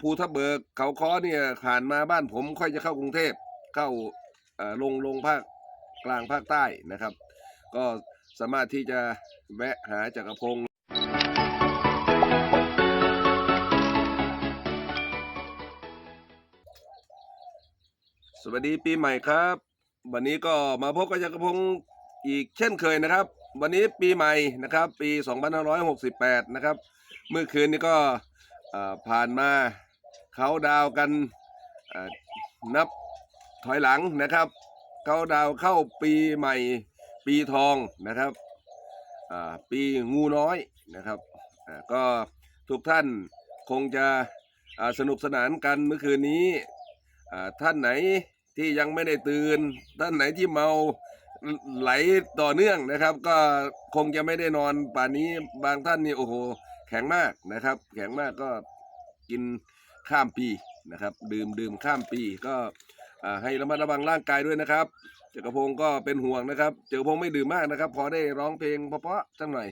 ภูทับเบิกเขาค้อเนี่ยผ่านมาบ้านผมค่อยจะเข้ากรุงเทพเข้าลงลงภาคกลางภาคใต้นะครับ ก็สามารถที่จะแวะหาจักรพงศ์สวัสดีปีใหม่ครับ วันนี้ก็มาพบกับจักรพงศ์อีกเช่นเคยนะครับ วันนี้ปีใหม่นะครับ ปี 2568 นะครับ เมื่อคืนนี้ก็ผ่านมา เขาดาวกันนับถอยหลังนะครับ เขาดาวเข้าปีใหม่ปีทองนะครับปีงูน้อยนะครับก็ทุกท่านคงจะสนุกสนานกันเมื่อคืนนี้ท่านไหนที่ยังไม่ได้ตื่น ท่านไหนที่เมาไหลต่อเนื่องนะครับ ก็คงจะไม่ได้นอนป่านนี้บางท่านนี่โอ้โห แข็งมากนะครับ แข็งมากก็กิน ข้ามปีนะครับ ดื่มดื่มข้ามปีก็ให้ระมัดระวังร่างกายด้วยนะครับจักรพงศ์ก็เป็นห่วงนะครับจักรพงศ์ไม่ดื่มมากนะครับ พอได้ร้องเพลงเพราะๆสักหน่อย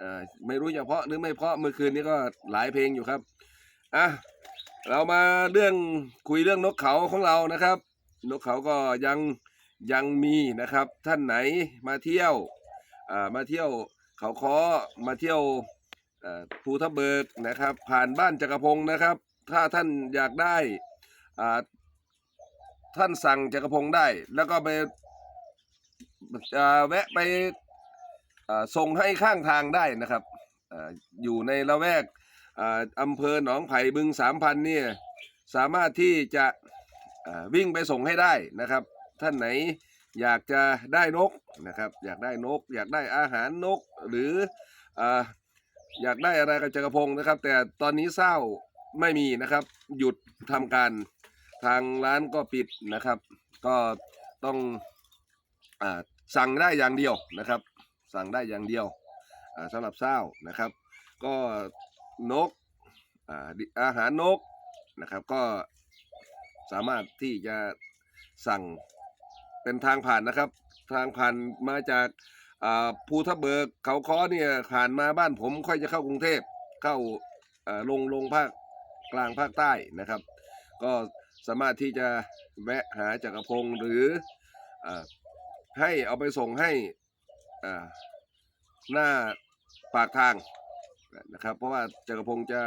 อไม่รู้จะเพราะหรือไม่เพราะเมื่อคืนนี้ก็หลายเพลงอยู่ครับอะเรามาเรื่องคุยเรื่องนกเขาของเรานะครับ นกเขาก็ยังยังมีนะครับ ท่านไหนมาเที่ยวอ่ามาเที่ยวเขาค้อมาเที่ยวภูทับเบิกนะครับ ผ่านบ้านจักรพงศ์นะครับ ถ้าท่านอยากได้อ่าท่านสั่งจักรพงศ์ได้ แล้วก็ไปแวะไปส่งให้ข้างทางได้นะครับออยู่ในละแวกออำเภอหนองไผ่บึงสามพันเนี่ยสามารถที่จะวิ่งไปส่งให้ได้นะครับ ท่านไหนอยากจะได้นกนะครับ อยากได้นก อยากได้อาหารนกหรือออยากได้อะไรกับจักรพงศ์นะครับ แต่ตอนนี้เศร้า ไม่มีนะครับ หยุดทำการทางร้านก็ปิดนะครับ ก็ต้องอสั่งได้อย่างเดียวนะครับ สั่งได้อย่างเดียวอ่าสำหรับเศร้านะครับ ก็นกอาอาหารนกนะครับ ก็สามารถที่จะสั่งเป็นทางผ่านนะครับ ทางผ่านมาจากาภูทับเบิกเขาค้อเนี่ยผ่านมาบ้านผมค่อยจะเข้ากรุงเทพเข้าอ่าลงลงภาค กลางภาคใต้นะครับ ก็สามารถที่จะแวะหาจักรพงศ์หรืออให้เอาไปส่งให้อ่าหน้าปากทางนะครับ เพราะว่าจักรพงศ์จะ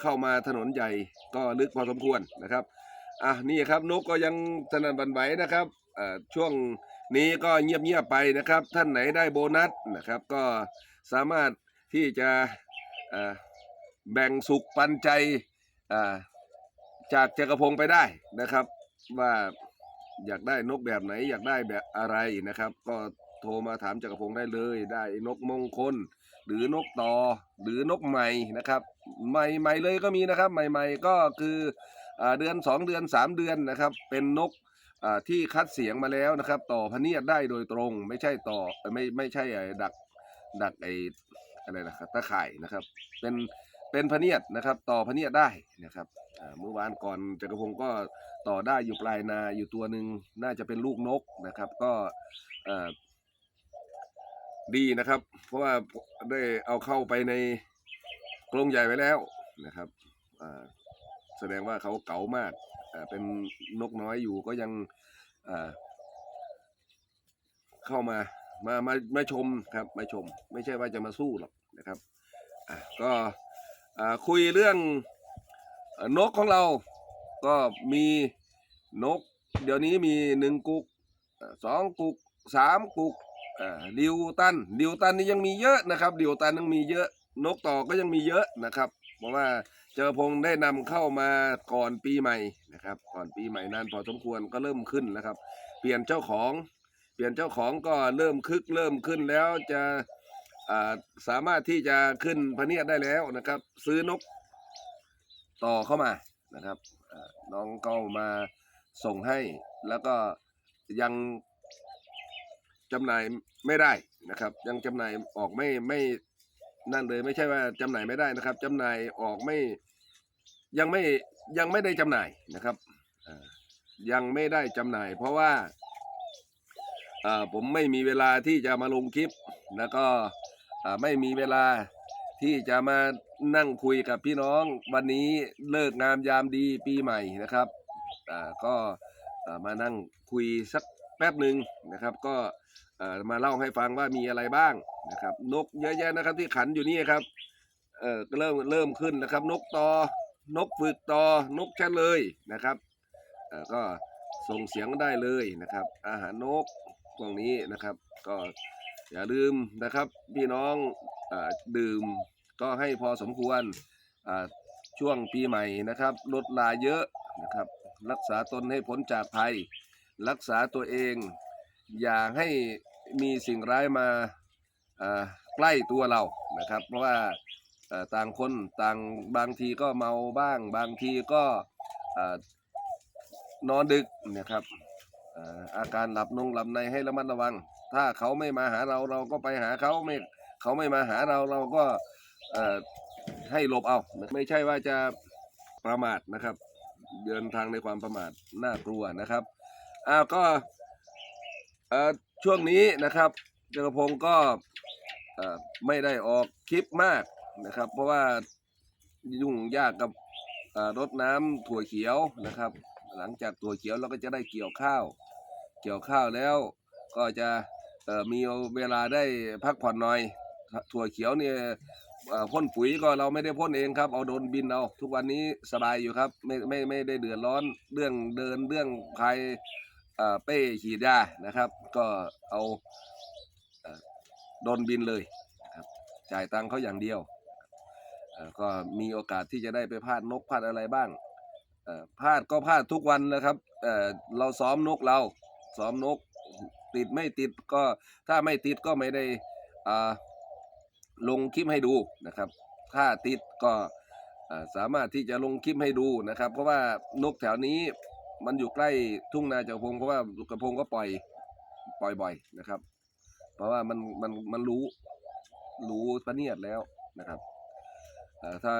เข้ามาถนนใหญ่ก็ลึกพอสมควรนะครับอะนี่ครับนกก็ยังสนั่นหวันไหวนะครับช่วงนี้ก็เงียบๆไปนะครับ ท่านไหนได้โบนัสนะครับ ก็สามารถที่จะแบ่งสุขปันใจ จากจักรพงศ์ไปได้นะครับ ว่าอยากได้นกแบบไหน อยากได้แบบอะไรนะครับ ก็โทรมาถามจักรพงศ์ได้เลยได้นกมงคล หรือนกต่อหรือนกใหม่นะครับ ใหม่ใหม่เลยก็มีนะครับ ใหม่ ๆ ก็คืออเดือนสองเดือนสามเดือนนะครับ เป็นนกที่คัดเสียงมาแล้วนะครับ ต่อพเนียดได้โดยตรง ไม่ใช่ต่อไม่ไม่ใช่ดักดักไออะไรนะครับตะข่ายนะครับ เป็น เป็นพะเนียดนะครับ ต่อพะเนียดได้นะครับเมื่อวานก่อนจักรพงศ์ก็ต่อได้อยู่ปลายนาอยู่ตัวหนึ่งน่าจะเป็นลูกนกนะครับ ก็ดีนะครับ เพราะว่าได้เอาเข้าไปในกรงใหญ่ไว้แล้วนะครับแสดงว่าเขาเก๋ามากเป็นนกน้อยอยู่ก็ยังเข้ามามามามาชมครับมาชม ไม่ใช่ว่าจะมาสู้หรอกนะครับอะก็ คุยเรื่องอนกของเรา ก็มีนก เดี๋ยวนี้มีหนึ่งกุกสองกุกสามกุกดิวตันดิวตันนี่ยังมีเยอะนะครับดิวตันยังมีเยอะนกต่อก็ยังมีเยอะนะครับ เพราะว่าเจอพงได้นำเข้ามาก่อนปีใหม่นะครับ ก่อนปีใหม่นานพอสมควรก็เริ่มขึ้นแล้วครับ เปลี่ยนเจ้าของ เปลี่ยนเจ้าของก็เริ่มคึกเริ่มขึ้นแล้วจะ สามารถที่จะขึ้นพะเนียดได้แล้วนะครับ ซื้อนกต่อเข้ามานะครับน้องก็มาส่งให้แล้วก็ยังจำหน่ายไม่ได้นะครับ ยังจำหน่ายออกไม่ไม่นั่นเลยไม่ใช่ว่าจำหน่ายไม่ได้นะครับจำหน่ายออกไม่ยังไม่ยังไม่ได้จำหน่ายนะครับยังไม่ได้จำหน่าย เพราะว่าผมไม่มีเวลาที่จะมาลงคลิปแล้วก็ ไม่มีเวลาที่จะมานั่งคุยกับพี่น้องวันนี้เลิกงามยามดีปีใหม่นะครับก็มานั่งคุยสักแป๊บหนึ่งนะครับ ก็มาเล่าให้ฟังว่ามีอะไรบ้างนะครับ นกเยอะแยะนะครับที่ขันอยู่นี่ครับเออเริ่มเริ่มขึ้นนะครับ นกตอนกฝึกตอนกแค่เลยนะครับเออก็ส่งเสียงได้เลยนะครับ อาหารนกพวกนี้นะครับ ก็ อย่าลืมนะครับพี่น้องอดื่มก็ให้พอสมควรช่วงปีใหม่นะครับลดลาเยอะนะครับรักษาตนให้พ้นจากภัย รักษาตัวเอง อย่าให้มีสิ่งร้ายมาใกล้ตัวเรานะครับ เพราะว่าต่างคนต่างบางทีก็เมาบ้าง บางทีก็นอนดึกนะครับอาอาการหลับนงหลับในให้ระมัดระวัง ถ้าเขาไม่มาหาเราเราก็ไปหาเขาไม่เขาไม่มาหาเราเราก็ให้หลบเอา ไม่ใช่ว่าจะประมาทนะครับ เดินทางในความประมาทน่ากลัวนะครับอ้าวก็ช่วงนี้นะครับจักรพงศ์ก็ไม่ได้ออกคลิปมากนะครับ เพราะว่ายุ่งยากกับรดน้ำถั่วเขียวนะครับ หลังจากถั่วเขียวเราก็จะได้เกี่ยวข้าว เกี่ยวข้าวแล้วก็จะ มีเวลาได้พักผ่อนหน่อย ถั่วเขียวเนี่ยพ่นปุ๋ยก็เราไม่ได้พ่นเองครับ เอาโดนบินเอาทุกวันนี้สบายอยู่ครับ ไม่ไม่ไม่ได้เดือดร้อนเรื่องเดินเรื่องใครเป้ฉีดยานะครับ ก็เอาโดนบินเลยครับจ่ายตังค์เขาอย่างเดียว ก็มีโอกาสที่จะได้ไปพาดนกพาดอะไรบ้างเอ่อพาดก็พาดทุกวันนะครับเราซ้อมนกเราซ้อมนก ติดไม่ติดก็ถ้าไม่ติดก็ไม่ได้อ่าลงคลิปให้ดูนะครับ ถ้าติดก็สามารถที่จะลงคลิปให้ดูนะครับ เพราะว่านกแถวนี้มันอยู่ใกล้ทุ่งนาจักรพงเพราะว่าลูกระพงก็ปล่อยปล่อยบ่อยนะครับ เพราะว่ามันมันมันรู้รู้ประเนียดแล้วนะครับถ้า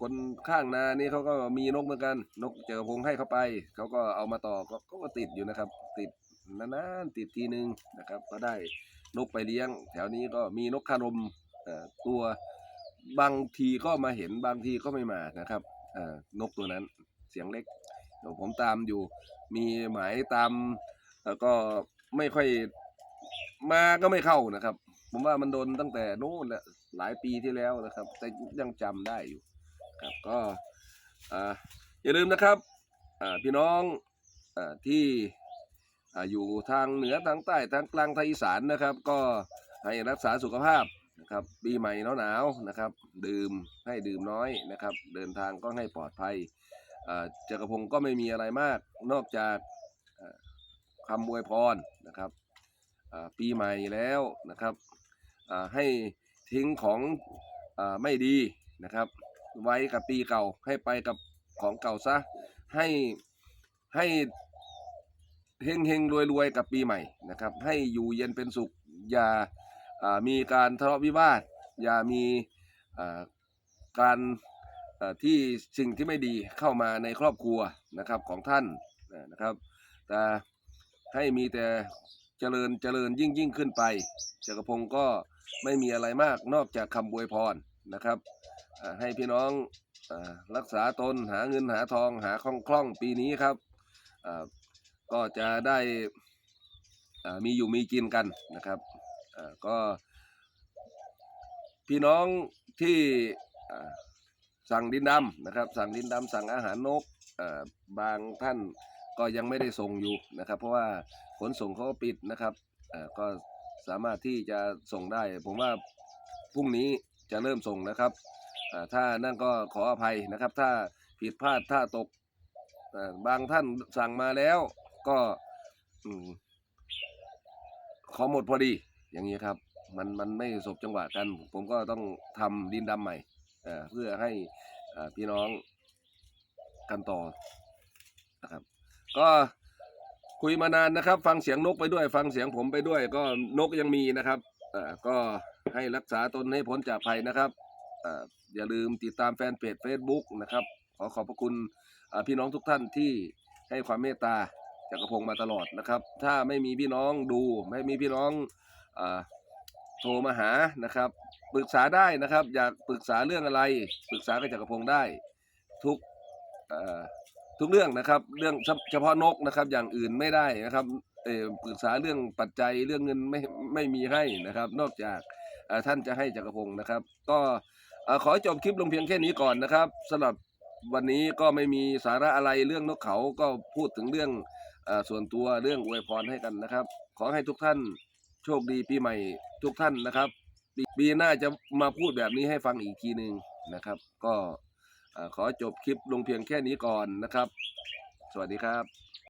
คนข้างนานี่เขาก็มีนกเหมือนกัน นกเจักรพงให้เขาไป เขาก็เอามาต่อก็ก็ติดอยู่นะครับ ติด นานๆติดทีหนึ่งนะครับ ก็ได้นกไปเลี้ยง แถวนี้ก็มีนกคารมตัวบางทีก็มาเห็นบางทีก็ไม่มานะครับนกตัวนั้นเสียงเล็กเดี๋ยวผมตามอยู่ มีหมายตามแล้วก็ไม่ค่อยมาก็ไม่เข้านะครับ ผมว่ามันโดนตั้งแต่โน้นแหละหลายปีที่แล้วนะครับ แต่ยังจำได้อยู่ครับก็อย่าลืมนะครับพี่น้องอที่ อยู่ทางเหนือทางใต้ทางกลางทางอีสานนะครับ ก็ให้รักษาสุขภาพนะครับปีใหม่หนาวๆนะครับ ดื่มให้ดื่มน้อยนะครับ เดินทางก็ให้ปลอดภัยอ่าจักรพงศ์ก็ไม่มีอะไรมาก นอกจากอ่าคำอวยพรนะครับอ่าปีใหม่แล้วนะครับอ่าให้ทิ้งของอาไม่ดีนะครับ ไว้กับปีเก่าให้ไปกับของเก่าซะให้ให้ เฮงเฮงรวยรวยกับปีใหม่นะครับ ให้อยู่เย็นเป็นสุข อย่ามีการทะเลาะวิวาท อย่ามีการที่สิ่งที่ไม่ดีเข้ามาในครอบครัวนะครับของท่านนะครับ แต่ให้มีแต่เจริญเจริญยิ่งยิ่งขึ้นไปจักรพงศ์ก็ไม่มีอะไรมากนอกจากคำอวยพรนะครับให้พี่น้องอรักษาตนหาเงินหาทองหาคล่องคล่องปีนี้ครับ ก็จะได้มีอยู่มีกินกันนะครับก็พี่น้องที่สั่งดินดำนะครับ สั่งดินดำสั่งอาหารนกบางท่านก็ยังไม่ได้ส่งอยู่นะครับ เพราะว่าขนส่งเขาปิดนะครับก็สามารถที่จะส่งได้ ผมว่าพรุ่งนี้จะเริ่มส่งนะครับถ้านั่นก็ขออภัยนะครับ ถ้าผิดพลาดถ้าตกบางท่านสั่งมาแล้ว ก็อืมขอหมดพอดี อย่างนี้ครับ มันมันไม่สบจังหวะกัน ผมก็ต้องทำดินดำใหม่อ่าเพื่อให้อ่าพี่น้องกันต่อนะครับ ก็คุยมานานนะครับ ฟังเสียงนกไปด้วย ฟังเสียงผมไปด้วย ก็นกยังมีนะครับอ่าก็ให้รักษาตนให้พ้นจากภัยนะครับอ่าอย่าลืมติดตามแฟนเพจ Facebook นะครับ ขอขอบพระคุณอ่าพี่น้องทุกท่านที่ให้ความเมตตา จักรพงศ์มาตลอดนะครับ ถ้าไม่มีพี่น้องดูไม่มีพี่น้องอโทรมาหานะครับ ปรึกษาได้นะครับ อยากปรึกษาเรื่องอะไร ปรึกษากับจักรพงศ์ได้ ทุกเอ่อทุกเรื่องนะครับ เรื่องเฉพาะนกนะครับ อย่างอื่นไม่ได้นะครับเออปรึกษาเรื่องปัจจัยเรื่องเงินไม่ไม่มีให้นะครับ นอกจากท่านจะให้จักรพงศ์นะครับ ก็ขอจบคลิปลงเพียงแค่นี้ก่อนนะครับสำหรับวันนี้ก็ไม่มีสาระอะไรเรื่องนกเขาก็พูดถึงเรื่อง ส่วนตัวเรื่องอวยพรให้กันนะครับ ขอให้ทุกท่านโชคดีปีใหม่ทุกท่านนะครับปีปีหน้าจะมาพูดแบบนี้ให้ฟังอีกทีหนึ่งนะครับ ก็ขอจบคลิปลงเพียงแค่นี้ก่อนนะครับ สวัสดีครับ